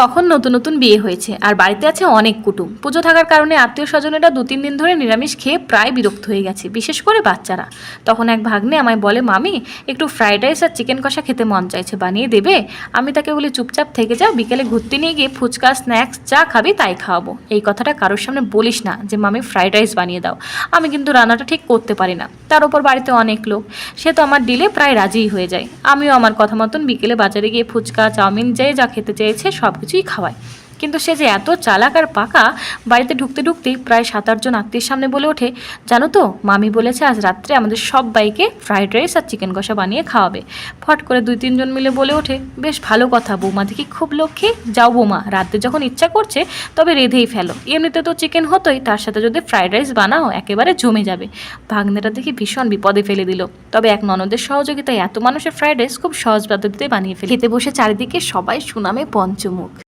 তখন নতুন নতুন বিয়ে হয়েছে। আর বাড়িতে আছে অনেক কুটুম। পুজো থাকার কারণে আত্মীয় স্বজনেরা দু তিন দিন ধরে নিরামিষ খেয়ে প্রায় বিরক্ত হয়ে গেছে, বিশেষ করে বাচ্চারা। তখন এক ভাগ্নে আমায় বলে, মামি, একটু ফ্রাইড রাইস আর চিকেন কষা খেতে মন চাইছে, বানিয়ে দেবে? আমি তাকে বলি, চুপচাপ থেকে যাও বিকেলে ঘুরতে নিয়ে গিয়ে ফুচকা, স্ন্যাক্স, যা খাবি তাই খাওয়াবো। এই কথাটা কারোর সামনে বলিস না যে, মামি, ফ্রাইড রাইস বানিয়ে দাও। আমি কিন্তু রান্নাটা ঠিক করতে পারি না। তার উপর বাড়িতে অনেক লোক। সে তো আমার ডিলে প্রায় রাজিই হয়ে যায়। আমিও আমার কথা মতন বিকেলে বাজারে গিয়ে ফুচকা, চাউমিন, যে যা খেতে চেয়েছে সব কিছুই খাওয়াই কিন্তু সে যে এত চালাক আর পাকা, বাড়িতে ঢুকতে ঢুকতেই প্রায় সাত আটজন আত্মীয়ের সামনে বলে ওঠে, জানো তো, মামি বলেছে আজ রাত্রে আমাদের সব বাইকে ফ্রাইড রাইস আর চিকেন কষা বানিয়ে খাওয়াবে। ফট করে দুই তিনজন মিলে বলে ওঠে, বেশ ভালো কথা, বৌমা দেখি খুব লক্ষ্যে যাও বৌমা, রাতে যখন ইচ্ছা করছে তবে রেধেই ফেলো। এমনিতে তো চিকেন হতোই, তার সাথে যদি ফ্রাইড রাইস বানাও, একেবারে জমে যাবে। ভাগ্নেটা দেখি ভীষণ বিপদে ফেলে দিল। তবে এক ননদের সহযোগিতায় এত মানুষের ফ্রাইড রাইস খুব সহজ পদ্ধতিতে বানিয়ে ফেলে। খেতে বসে চারিদিকে সবাই সুনামে পঞ্চমুখ।